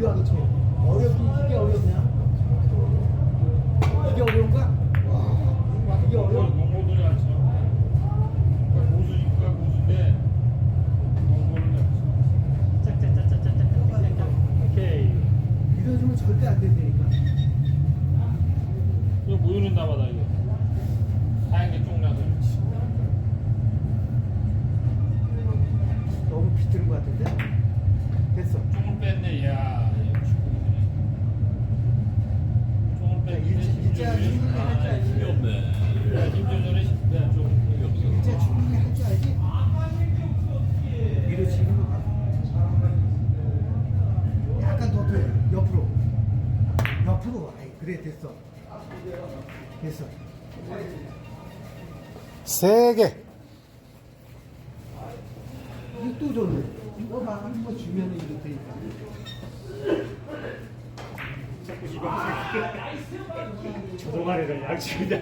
비교하기 좀 어렵긴 이게 어렵냐? 이게 어려운가? 와, 이게 어려워? 절대 안 된다니까. 이거 모이는 다마다 이거. 옆으로. 아이 그래 됐어. 됐어. 세 개. 이거 또 줬네. 이거 봐. 한번 주면은 이거 되니까. 자꾸 이거 저 동아리를 양치다.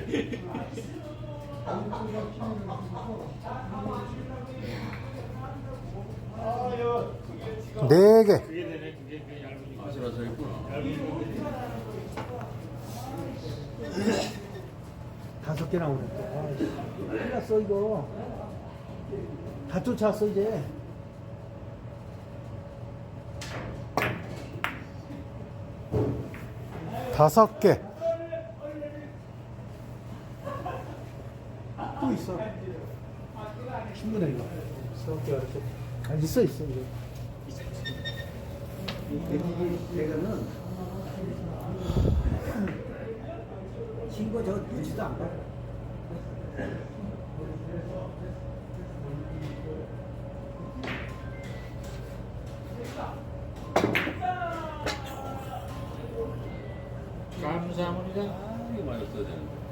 네 개. 그게 되네. 그게 얇은 거. 아슬아슬했구나. 다섯 개 나오네. 또. 아이씨. 큰일 났어 이거. 다 쫓아왔어 이제. 다섯 개. 또 있어. 충분해 이거. 아, 있어 있어 이거. 이 내가는 친구 저 눈치도 안 봐. 감사합니다. 아, 이거 맞았어야 되는데.